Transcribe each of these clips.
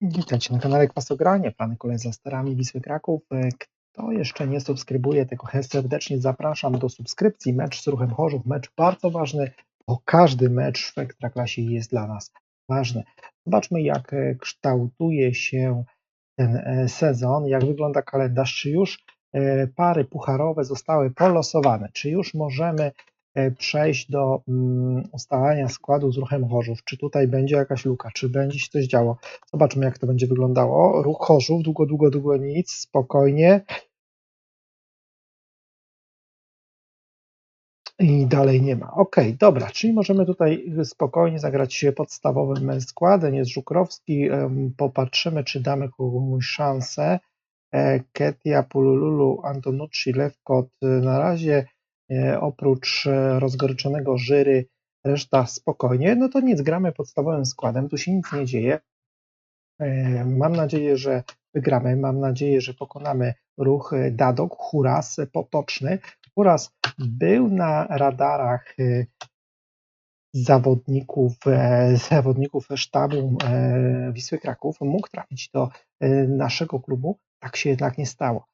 Witajcie na kanale Kwasogranie, plany kolej za sterami Wisły Kraków. E, Kto jeszcze nie subskrybuje, tego serdecznie zapraszam do subskrypcji. Mecz z Ruchem Chorzów, mecz bardzo ważny, bo każdy mecz w Ekstraklasie jest dla nas ważny. Zobaczmy jak e, kształtuje się ten e, sezon, jak wygląda kalendarz, czy już pary pucharowe zostały polosowane, czy już możemy przejść do mm, ustalania składu z Ruchem Chorzów, czy tutaj będzie jakaś luka, czy będzie się coś działo. Zobaczmy, jak to będzie wyglądało. Ruch Chorzów, długo, długo, długo nic, spokojnie. I dalej nie ma. Ok, dobra, czyli możemy tutaj spokojnie zagrać podstawowym składem. Jest Żukrowski. Popatrzymy, czy damy komuś szansę. E, Ketia, Pulululu, Antonucci, Lewkot. e, Na razie e, oprócz e, rozgoryczonego Żyry, reszta spokojnie. No to nic, gramy podstawowym składem. Tu się nic nie dzieje. E, Mam nadzieję, że wygramy. Mam nadzieję, że pokonamy ruch e, Dadok, Huras, e, Potoczny. Huras był na radarach e, zawodników, e, zawodników sztabu e, Wisły Kraków. Mógł trafić do e, naszego klubu. Tak się jednak nie stało.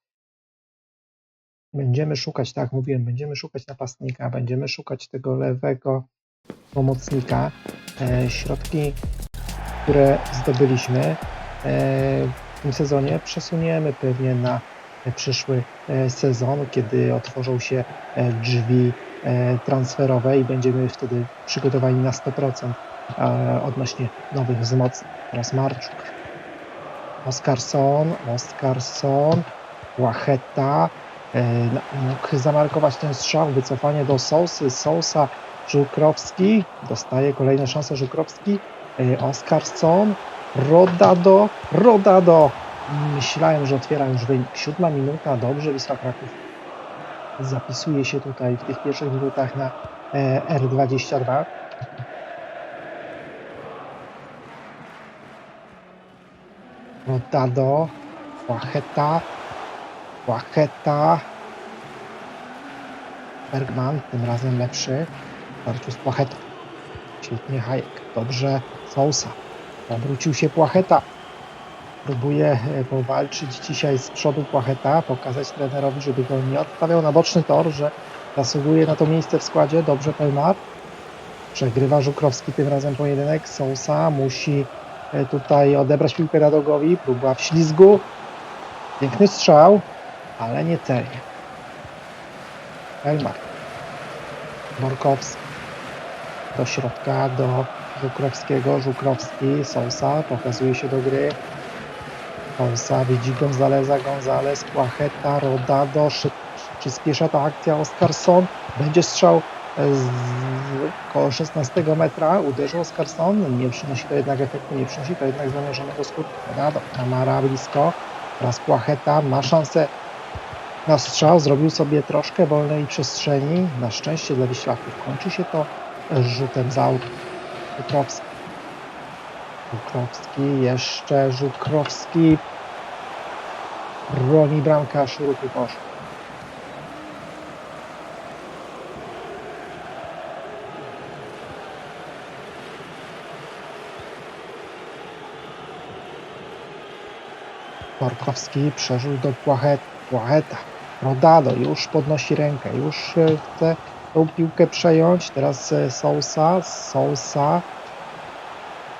Będziemy szukać, tak mówiłem, będziemy szukać napastnika, będziemy szukać tego lewego pomocnika. E, Środki które zdobyliśmy e, w tym sezonie, przesuniemy pewnie na przyszły e, sezon, kiedy otworzą się e, drzwi e, transferowe i będziemy wtedy przygotowani na 100% e, odnośnie nowych wzmocnień. Teraz Marczuk, Oskarson, Oskarson, Łacheta, mógł zamarkować ten strzał, wycofanie do Sousy, Sousa, Żukrowski, dostaje kolejną szansę Żukrowski, e, Oskarson, Rodado, Rodado. Myślałem, że otwiera już wynik. Siódma minuta, dobrze, Wisła Kraków zapisuje się tutaj w tych pierwszych minutach na e, R22. Rodado, Łacheta, Łacheta, Bergman, tym razem lepszy. Starciu z Płachetą. Świetnie Hajek. Dobrze Sousa. Obrócił się Płacheta. Próbuje e, powalczyć dzisiaj z przodu Płacheta, pokazać trenerowi, żeby go nie odstawiał na boczny tor, że zasługuje na to miejsce w składzie. Dobrze Pelmar. Przegrywa Żukrowski tym razem pojedynek. Sousa musi e, tutaj odebrać piłkę Radogowi. Próba w ślizgu. Piękny strzał, ale nie celnie. Pelmar. Borkowski do środka, do Żukrowskiego, Żukrowski, Sousa, pokazuje się do gry. Sousa widzi Gonzaleza, Gonzalez, Płacheta, Rodado, przyspiesza ta akcja Oskarson, będzie strzał z koło 16 metra, uderzył Oskarson, nie przynosi to jednak efektu, nie przynosi to jednak zamierzonego skutku. Kamara blisko, teraz Płacheta, ma szansę na strzał, zrobił sobie troszkę wolnej przestrzeni, na szczęście dla Wiślaków. Kończy się to rzutem z autu. Żukrowski. Żukrowski, jeszcze Żukrowski. Broni bramkarz ruchu Kosz. Borkowski przeżył do Płachet, Płacheta. Rodado już podnosi rękę, już chce tą piłkę przejąć. Teraz e, Sousa, Sousa,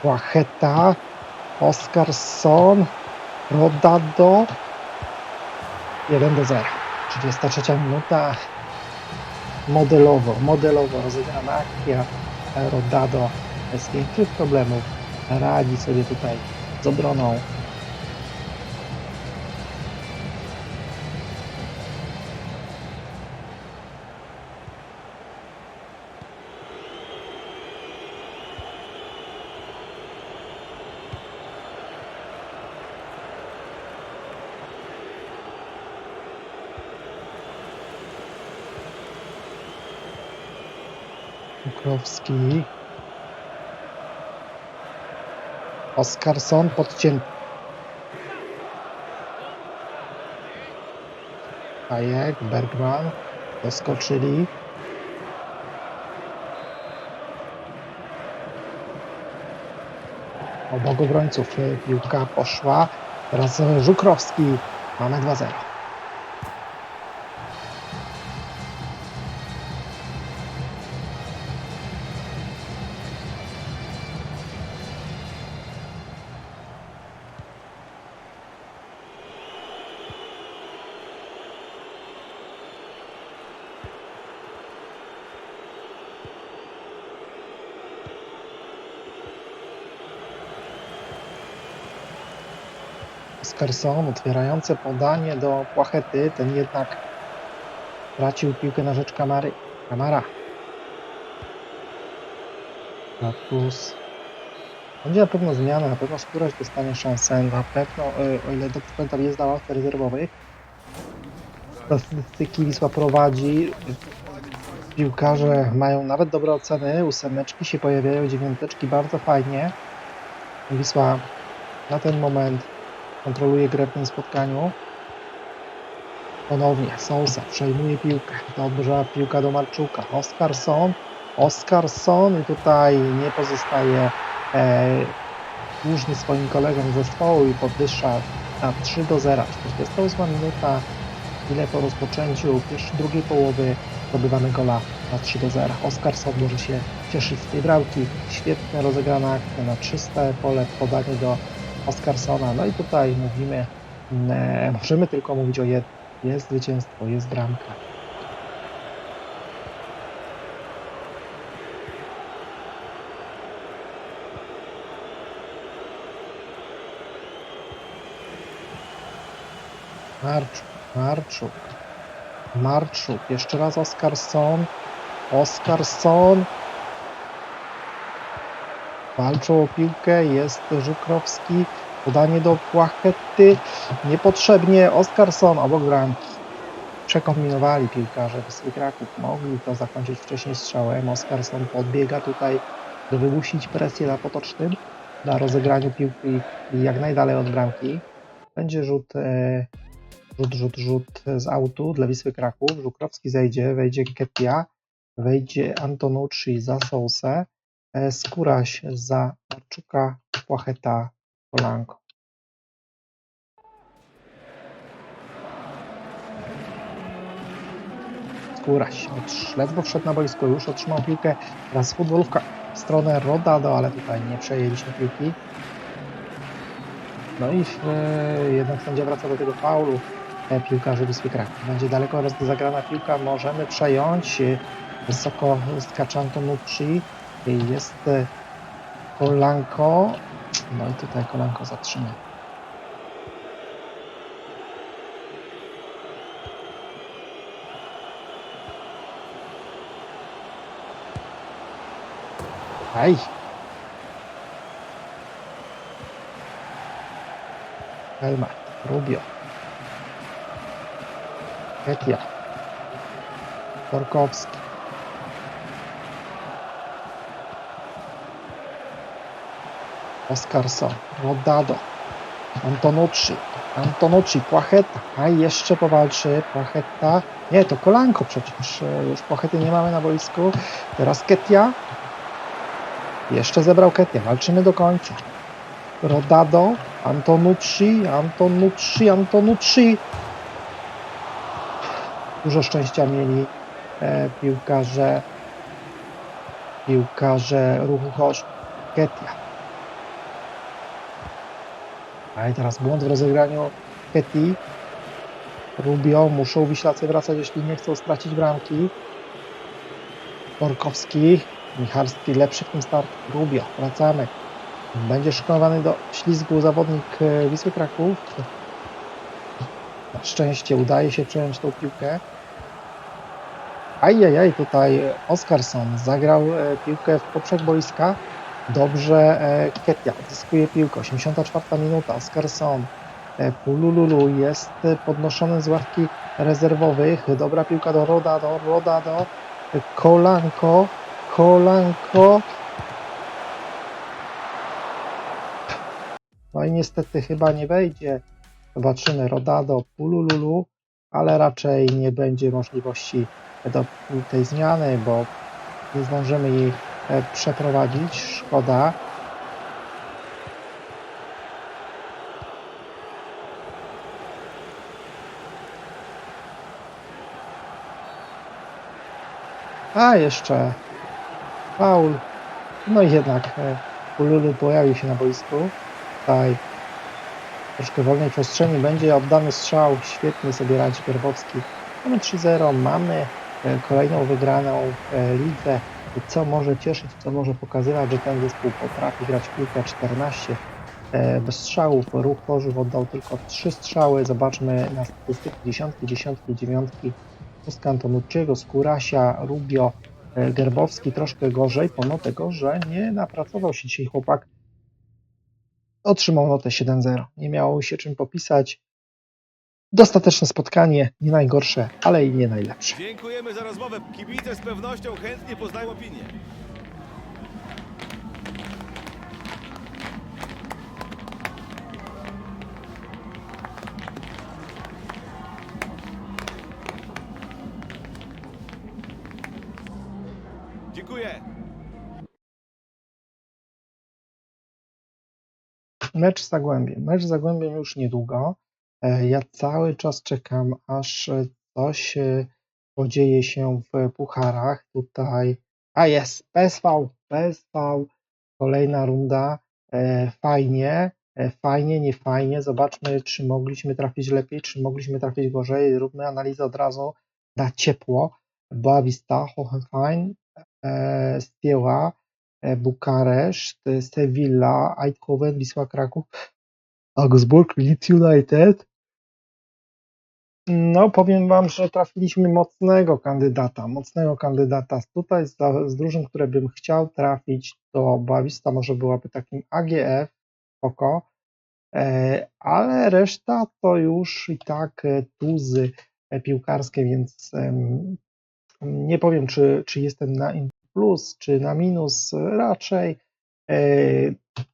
Płacheta, Oskarson, Rodado. 1 do 0. 33 minuta. Modelowo, modelowo rozegrana akcja. Rodado bez większych problemów radzi sobie tutaj z obroną. Żukrowski. Oskarson podcięty. Hajek, Bergman doskoczyli. obok obrońców y, piłka poszła. Teraz Żukrowski. Mamy 2-0. Oscarson otwierające podanie do Płachety. Ten jednak tracił piłkę na rzecz Kamary. Kamara. Plus. Będzie na pewno zmiana, na pewno Skóraś dostanie szansę, na pewno, y, o ile dobrze pamiętam, jest na ławce rezerwowych. Statystyki Wisła prowadzi. Piłkarze mają nawet dobre oceny, ósemeczki się pojawiają, dziewiąteczki, bardzo fajnie. Wisła na ten moment kontroluje grę w tym spotkaniu. Ponownie Sousa przejmuje piłkę. Dobrze, piłka do Marczuka. Oscarson. Oscarson i tutaj nie pozostaje e, dłużny swoim kolegom zespołu i podwyższa na 3 do 0. 48 minuta, chwilę po rozpoczęciu pierwszej, drugiej połowy zdobywamy gola na 3 do 0. Oscarson może się cieszyć z tej bramki. Świetnie rozegrana akcja na czyste pole, podanie do Oscarsona. No i tutaj mówimy, e, możemy tylko mówić o jednym. Jest zwycięstwo, jest bramka. Marczuk, Marczuk, Marczuk, jeszcze raz Oscarson, Oscarson, walczą o piłkę, jest Żukrowski, podanie do Płachety, niepotrzebnie Oscarson obok bramki. Przekombinowali piłkarze Wisły Kraków, mogli to zakończyć wcześniej strzałem. Oscarson podbiega tutaj, by wymusić presję na potocznym, na rozegraniu piłki jak najdalej od bramki. Będzie rzut, e, rzut, rzut, rzut z autu dla Wisły Kraków. Żukrowski zejdzie, wejdzie Ketia, wejdzie Antonucci za Sousę. E, Skóraś za Marczuka, Płacheta, Polanko. Skóraś od- ledwo wszedł na boisko, już otrzymał piłkę. Teraz futbolówka w stronę Rodado, ale tutaj nie przejęliśmy piłki. No i e, jednak sędzia wraca do tego faulu e, piłkarzy Wisły Kraków. Będzie daleko roz- zagrana piłka, możemy przejąć. E, Wysoko skacza Antonucci. Jest e, Kolanko. No i tutaj Kolanko zatrzyma. Aj! Helmut, Rubio. Ketia. Borkowski. Oscarson, Rodado, Antonucci, Antonucci, Płacheta, a jeszcze powalczy Płacheta, nie, to Kolanko przecież, e, już Płachety nie mamy na boisku, teraz Ketia, jeszcze zebrał Ketia, walczymy do końca, Rodado, Antonucci, Antonucci, Antonucci, dużo szczęścia mieli e, piłkarze, piłkarze ruchu Chosz, Ketia, a i teraz błąd w rozegraniu Ketty. Rubio, muszą Wiślacy wracać, jeśli nie chcą stracić bramki. Borkowski, Michalski lepszy w tym start. Rubio, wracamy. Będzie szkolony do ślizgu zawodnik e, Wisły Kraków. Na szczęście udaje się przejąć tą piłkę. Ajajaj, tutaj Oscarson zagrał e, piłkę w poprzek boiska. Dobrze e, Ketia odzyskuje piłkę. 84 minuta. Oscarson. E, Pulululu jest podnoszony z ławki rezerwowych. Dobra piłka do Rodado. Rodado. Kolanko. Kolanko. No i niestety chyba nie wejdzie. Zobaczymy Rodado, Pulululu, ale raczej nie będzie możliwości do tej zmiany, bo nie zdążymy e, E, przeprowadzić. Szkoda. A jeszcze faul. No i jednak e, Ululu pojawił się na boisku. Tutaj troszkę wolnej przestrzeni będzie oddany strzał. Świetnie sobie radzi Pierwowski. Mamy 3-0, mamy e, kolejną wygraną w. Co może cieszyć, co może pokazywać, że ten zespół potrafi grać piłkę 14 e, bez strzałów. Ruch Chorzów oddał tylko 3 strzały. Zobaczmy na statystyki dziesiątki, dziesiątki, dziewiątki. Pustka Antonucciego, Skórasia, Rubio, e, Gerbowski troszkę gorzej, pomimo tego, że nie napracował się dzisiaj chłopak. Otrzymał notę 7-0. Nie miało się czym popisać. Dostateczne spotkanie, nie najgorsze, ale i nie najlepsze. Dziękujemy za rozmowę. Kibice z pewnością chętnie poznają opinię. Dziękuję. Mecz z Zagłębiem. Mecz z Zagłębiem już niedługo. E, Ja cały czas czekam, aż e, coś e, podzieje się w pucharach. Tutaj, a jest, PSV, PSV, kolejna runda. Fajnie, fajnie, nie fajnie. Zobaczmy, czy mogliśmy trafić lepiej, czy mogliśmy trafić gorzej. Róbmy analizę od razu na ciepło. Boavista, Hohenheim, Stieła, Bukareszt, Sevilla, Eindhoven, Wisła Kraków, Augsburg, Leeds United. No, powiem Wam, że trafiliśmy mocnego kandydata, mocnego kandydata. Tutaj z, z drużyn, które bym chciał trafić, to Boavista może byłaby takim AGF, oko, e, ale reszta to już i tak e, tuzy e, piłkarskie, więc nie powiem, czy, czy jestem na plus, czy na minus. Raczej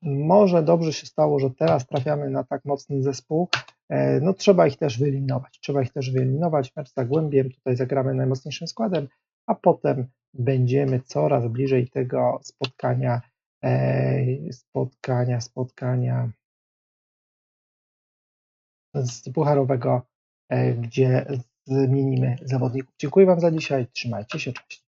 może dobrze się stało, że teraz trafiamy na tak mocny zespół. E, No trzeba ich też wyeliminować. Trzeba ich też wyeliminować. Mecz z tutaj zagramy najmocniejszym składem, a potem będziemy coraz bliżej tego spotkania, e, spotkania, spotkania z Pucharowego, e, gdzie zmienimy zawodników. Dziękuję Wam za dzisiaj. Trzymajcie się. Cześć.